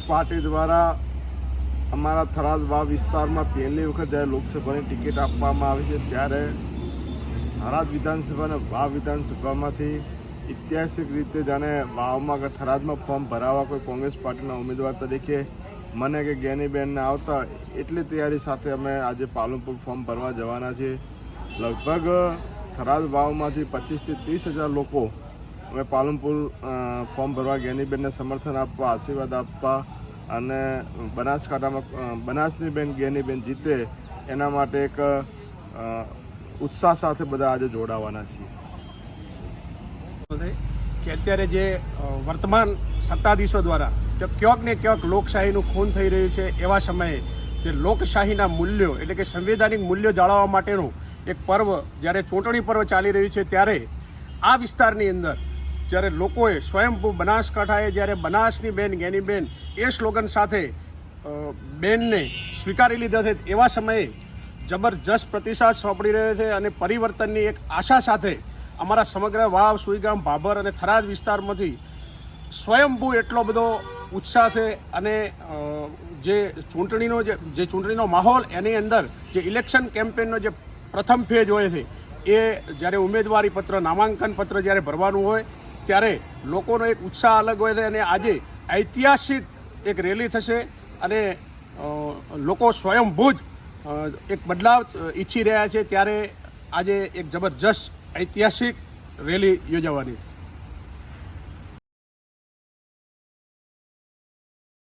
Party દ્વારા અમારા થરાદ વાવ વિસ્તારમાં પહેલી વખત જ્યારે લોકસભાની ટિકિટ આપવામાં આવી છે, ત્યારે થરાદ વિધાનસભા અને વાવ વિધાનસભામાંથી ઐતિહાસિક રીતે જાણે વાવમાં કે થરાદમાં ફોર્મ ભરાવા કોઈ કોંગ્રેસ પાર્ટીના ઉમેદવાર તરીકે મને કે જ્ઞાનીબેનને આવતા એટલી તૈયારી સાથે અમે આજે પાલનપુર ફોર્મ ભરવા જવાના છીએ. લગભગ થરાદ વાવમાંથી પચીસથી ત્રીસ હજાર લોકો અમે પાલનપુર ફોર્મ ભરવા ગેનીબેનને સમર્થન આપવા, આશીર્વાદ આપવા અને બનાસકાંઠામાં બનાસની બેન ગેનીબેન જીતે એના માટે એક ઉત્સાહ સાથે બધા આજે જોડાવાના છીએ. કે અત્યારે જે વર્તમાન સત્તાધીશો દ્વારા જો ક્યાંક ને ક્યાંક લોકશાહીનું ખૂન થઈ રહ્યું છે, એવા સમયે જે લોકશાહીના મૂલ્યો એટલે કે સંવૈધાનિક મૂલ્યો જાળવવા માટેનું એક પર્વ જ્યારે ચૂંટણી પર્વ ચાલી રહ્યું છે, ત્યારે આ વિસ્તારની અંદર જ્યારે લોકોએ સ્વયંભૂ બનાસકાંઠાએ, જ્યારે બનાસની બેન ગેનીબેન એ સ્લોગન સાથે બેનને સ્વીકારી લીધા છે, એવા સમયે જબરજસ્ત પ્રતિસાદ સોંપડી રહ્યો છે અને પરિવર્તનની એક આશા સાથે અમારા સમગ્ર વાવ, સુઈગામ, ભાભર અને થરાદ વિસ્તારમાંથી સ્વયંભૂ એટલો બધો ઉત્સાહ છે અને જે ચૂંટણીનો જે જે ચૂંટણીનો માહોલ એની અંદર જે ઇલેક્શન કેમ્પેનનો જે પ્રથમ ફેજ હોય છે, એ જ્યારે ઉમેદવારી પત્ર નામાંકન પત્ર જ્યારે ભરવાનું હોય ત્યારે લોકોનો એક ઉત્સાહ અલગ હોય છે અને આજે ઐતિહાસિક એક રેલી થશે અને લોકો સ્વયંભૂ જ એક બદલાવ ઈચ્છી રહ્યા છે ત્યારે આજે એક જબરજસ્ત ઐતિહાસિક રેલી યોજાવાની છે.